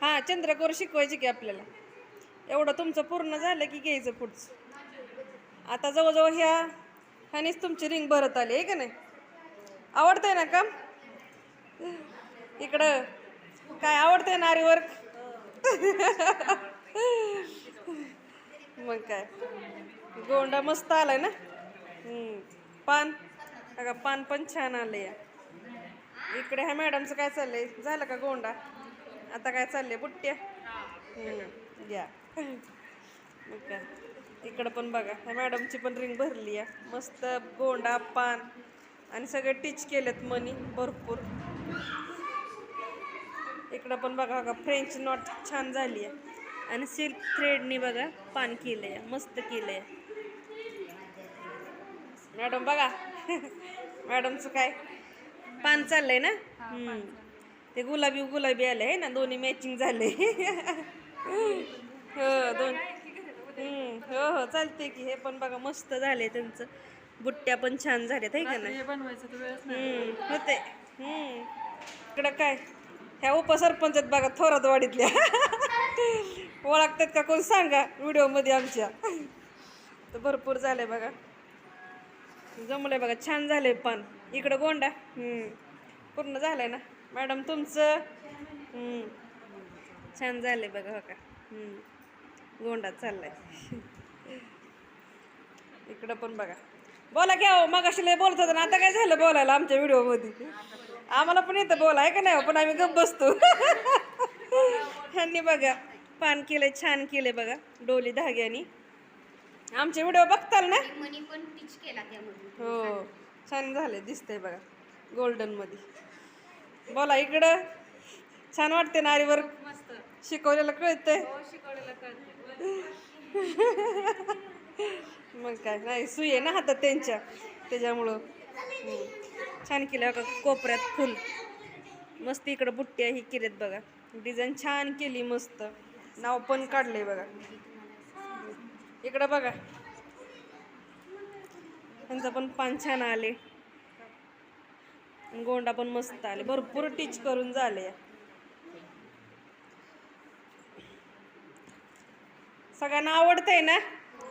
हां चंद्रकोर शिकवायची की आपल्याला. एवढं तुमचं पूर्ण झालं की घ्यायचं पुढचं. आता जवळजवळ ह्या ह्यानेच तुमची रिंग भरत आली आहे का नाही? आवडतंय ना काम इकडं काय आवडतंय ना वर्क मग काय? गोंडा मस्त आलाय ना? पान? अगं पान पण छान आलंय. इकडे ह्या मॅडमचं काय चाललंय? झालं का गोंडा? आता काय चाललंय? बुट्ट्या? हम्म, या. मग काय? इकडं पण बघा ह्या मॅडमची पण रिंग भरली आहे. मस्त गोंडा पान आणि सगळे टीच केलेत मनी भरपूर. इकडं पण बघा बघा फ्रेंच नॉट छान झाली आहे. आणि सिल्क थ्रेडनी बघा पान केलंय मस्त केलंय. मॅडम बघा मॅडमचं काय? पान चाललंय ना. ते गुलाबी गुलाबी आले आहे ना? दोन्ही मॅचिंग झाले. हो दोन. हम्म. हो हो चालते की हे पण बघा मस्त झाले त्यांचं. बुट्ट्या पण छान झाल्यात आहे का नाही. हे होते. इकडं काय? ह्या उपसरपंच आहेत बघा थोरात वाडीतल्या ओळखतात का कोण सांगा व्हिडिओमध्ये आमच्या. तर भरपूर झालंय बघा. जमलंय बघा छान झालंय पान इकडं गोंडा? हम्म. पूर्ण झालंय ना? मॅडम तुमचं. छान झालंय बघा हो का? हम्म. गोंडा चाललाय. इकडं पण बघा. बोला घ्या हो मग लय बोलत होतं ना आता काय झालं बोलायला आमच्या व्हिडिओमध्ये? आम्हाला पण येतं बोला आहे का नाही हो? पण आम्ही गप्प बसतो. ह्यांनी बघा पान केलंय छान केलंय बघा डोली धाग्यानी. आमचे व्हिडिओ बघताल ना? मनी पण टीच केला त्यामध्ये. हो छान झाले दिसतंय बघा गोल्डनमध्ये बोला इकडं. छान वाटते ना आरीवर मस्त शिकवलेलं कळतंय. हो शिकवलेलं कळते मग काय नाही सुई आहे ना हातात त्यांच्या त्याच्यामुळं. छान केलं बघा कोपऱ्यात फुल. मस्त इकडं बुट्ट्या ही केल्यात बघा. डिझाईन छान केली मस्त. नाव पण काढलंय बघा. इकडं बघा. त्यांचं पण पान छान आले. गोंडा पण मस्त आले. भरपूर टीच करून झाले. सगळ्यांना आवडतंय ना?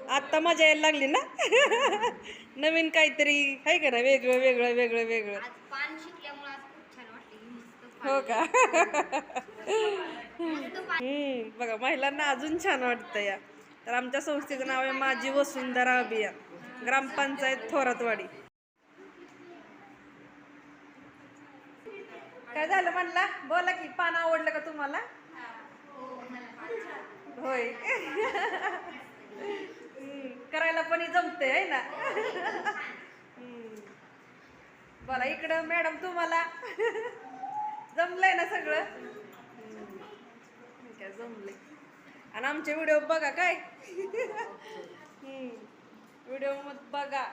आत्ता मजा यायला लागली ना? नवीन काहीतरी आहे का ना वेगळं वेगळं वेगळं वेगळं. हो का? हम्म. बघा महिलांना अजून छान वाटतं या. तर आमच्या संस्थेचं नाव आहे माझी वसुंधरा अभियान. ग्रामपंचायत थोरातवाडी. काय झालं म्हणला? बोला की पान आवडलं का तुम्हाला? होय. करायला पण जमते आहे ना? बोला इकडं मॅडम तुम्हाला? जमलंय ना सगळं? काय जमलंय. आणि आमचे व्हिडिओ बघा काय? व्हिडिओ मग बघा.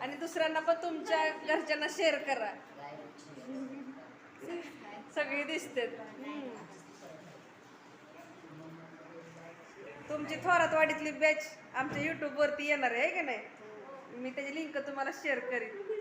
आणि दुसऱ्यांना पण तुमच्या घरच्यांना शेअर करा. सगळी दिसते तुमची थोरात वाढीतली बॅच आमच्या युट्यूबवरती वरती येणार आहे की नाही? मी त्याची लिंक तुम्हाला शेअर करीन.